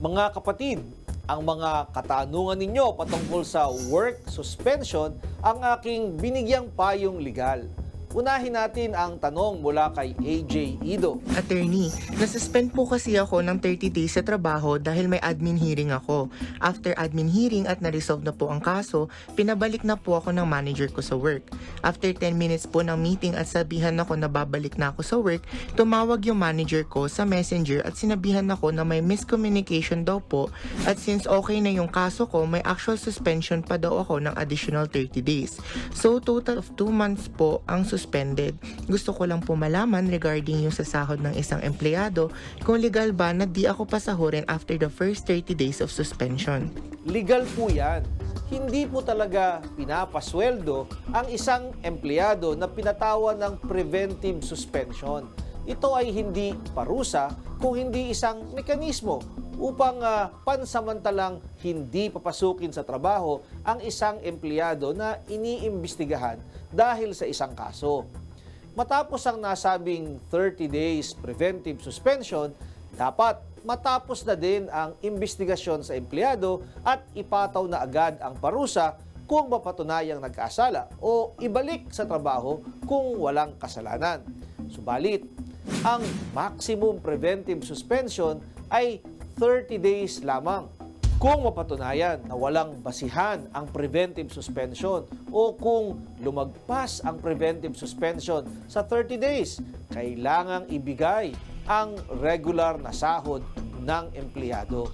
Mga kapatid, ang mga katanungan ninyo patungkol sa work suspension ang aking binigyang payong legal. Unahin natin ang tanong mula kay AJ Ido. Attorney, nasuspend po kasi ako ng 30 days sa trabaho dahil may admin hearing ako. After admin hearing at na-resolve na po ang kaso, pinabalik na po ako ng manager ko sa work. After 10 minutes po ng meeting at sabihan ako na babalik na ako sa work, tumawag yung manager ko sa messenger at sinabihan ako na may miscommunication daw po at since okay na yung kaso ko, may actual suspension pa daw ako ng additional 30 days. So total of 2 months po ang suspended. Gusto ko lang po malaman regarding yung sasahod ng isang empleyado kung legal ba na di ako pasahurin after the first 30 days of suspension. Legal po yan. Hindi po talaga pinapasweldo ang isang empleyado na pinatawan ng preventive suspension. Ito ay hindi parusa kung hindi isang mekanismo upang ah, pansamantalang hindi papasukin sa trabaho ang isang empleyado na iniimbestigahan dahil sa isang kaso. Matapos ang nasabing 30 days preventive suspension, dapat matapos na din ang investigasyon sa empleyado at ipataw na agad ang parusa kung mapatunayang nagkasala o ibalik sa trabaho kung walang kasalanan. Subalit, ang maximum preventive suspension ay 30 days lamang. Kung mapatunayan na walang basihan ang preventive suspension o kung lumagpas ang preventive suspension sa 30 days, kailangang ibigay ang regular na sahod ng empleyado.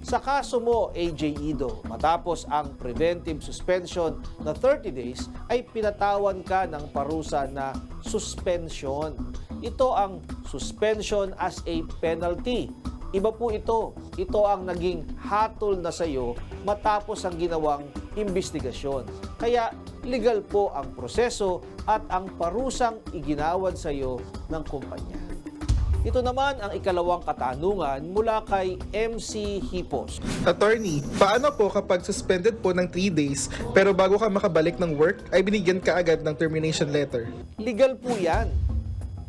Sa kaso mo, AJ Ido, matapos ang preventive suspension na 30 days, ay pinatawan ka ng parusa na suspension. Ito ang suspension as a penalty. Iba po ito. Ito ang naging hatol na sa iyo matapos ang ginawang investigasyon. Kaya legal po ang proseso at ang parusang iginawad sa iyo ng kumpanya. Ito naman ang ikalawang katanungan mula kay MC Hipos. Attorney, paano po kapag suspended po ng 3 days pero bago ka makabalik ng work ay binigyan ka agad ng termination letter? Legal po yan.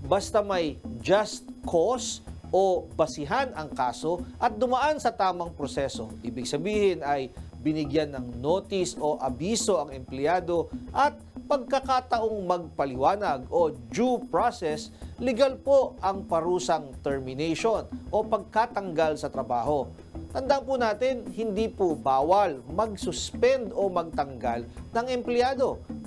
Basta may just cause o basihan ang kaso at dumaan sa tamang proseso. Ibig sabihin ay binigyan ng notice o abiso ang empleyado at pagkakataong magpaliwanag o due process, legal po ang parusang termination o pagkatanggal sa trabaho. Tandaan po natin, hindi po bawal mag-suspend o magtanggal ng empleyado.